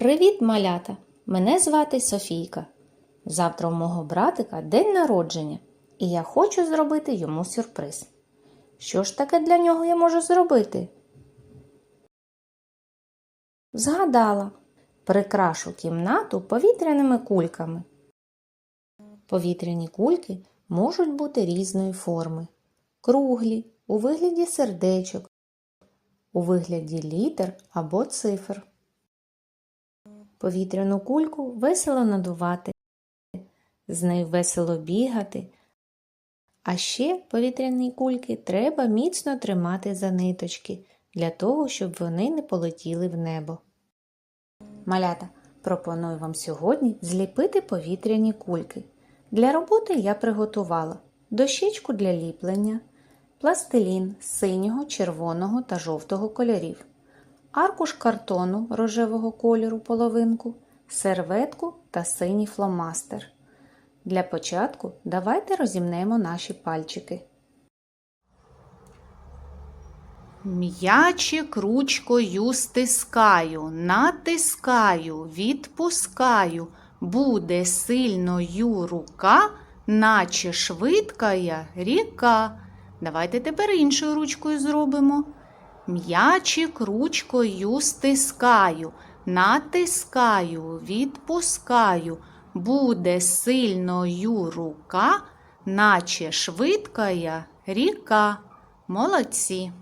Привіт, малята! Мене звати Софійка. Завтра у мого братика день народження, і я хочу зробити йому сюрприз. Що ж таке для нього я можу зробити? Згадала, прикрашу кімнату повітряними кульками. Повітряні кульки можуть бути різної форми: круглі, у вигляді сердечок, у вигляді літер або цифр. Повітряну кульку весело надувати, з нею весело бігати. А ще повітряні кульки треба міцно тримати за ниточки, для того, щоб вони не полетіли в небо. Малята, пропоную вам сьогодні зліпити повітряні кульки. Для роботи я приготувала дощечку для ліплення, пластилін синього, червоного та жовтого кольорів, аркуш картону рожевого кольору половинку, серветку та синій фломастер. Для початку давайте розімнемо наші пальчики. М'ячик ручкою стискаю, натискаю, відпускаю. Буде сильною рука, наче швидкая ріка. Давайте тепер іншою ручкою зробимо. М'ячик ручкою стискаю, натискаю, відпускаю. Буде сильною рука, наче швидкая ріка. Молодці.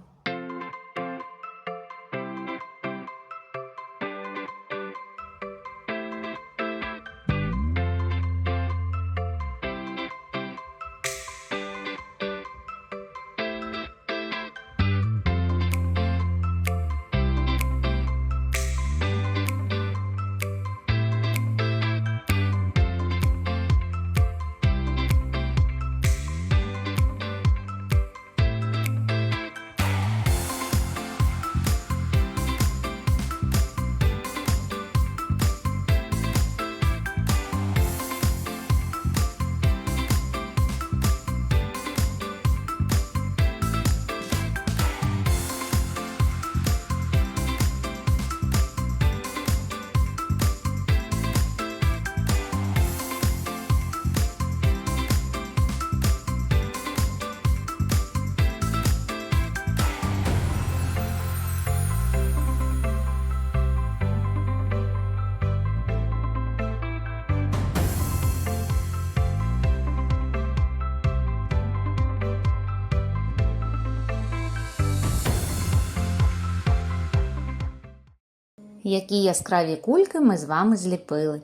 Які яскраві кульки ми з вами зліпили.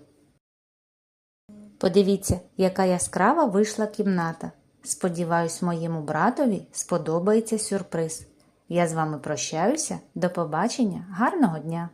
Подивіться, яка яскрава вийшла кімната. Сподіваюсь, моєму братові сподобається сюрприз. Я з вами прощаюся. До побачення, гарного дня!